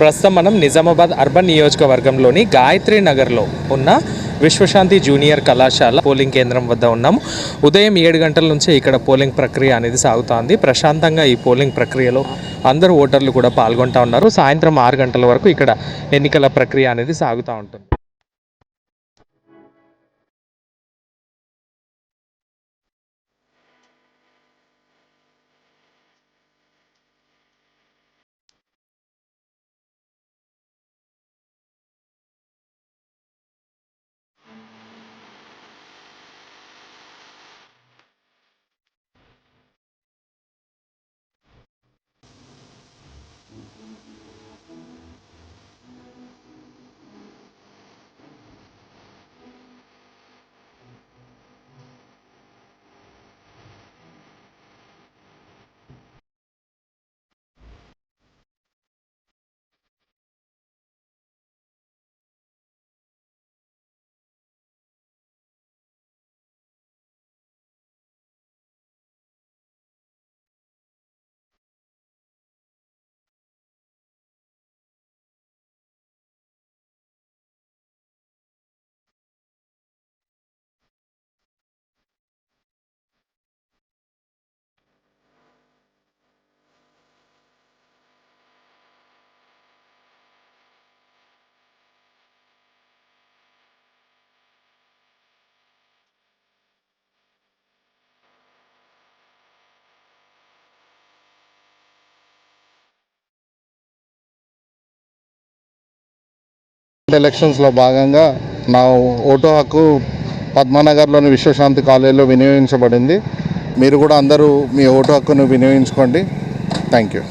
ప్రస్తుతం మనం నిజామాబాద్ అర్బన్ నియోజకవర్గంలోని గాయత్రి నగర్లో ఉన్న విశ్వశాంతి జూనియర్ కళాశాల పోలింగ్ కేంద్రం వద్ద ఉన్నాము. ఉదయం ఏడు గంటల నుంచే ఇక్కడ పోలింగ్ ప్రక్రియ అనేది సాగుతోంది. ప్రశాంతంగా ఈ పోలింగ్ ప్రక్రియలో అందరూ ఓటర్లు కూడా పాల్గొంటూ ఉన్నారు. సాయంత్రం ఆరు గంటల వరకు ఇక్కడ ఎన్నికల ప్రక్రియ అనేది సాగుతూ ఉంటుంది. ఎలక్షన్స్లో భాగంగా నా ఓటు హక్కు పద్మానగర్లోని విశ్వశాంతి కాలేజీలో వినియోగించబడింది. మీరు కూడా అందరూ మీ ఓటు హక్కును వినియోగించుకోండి. Thank you.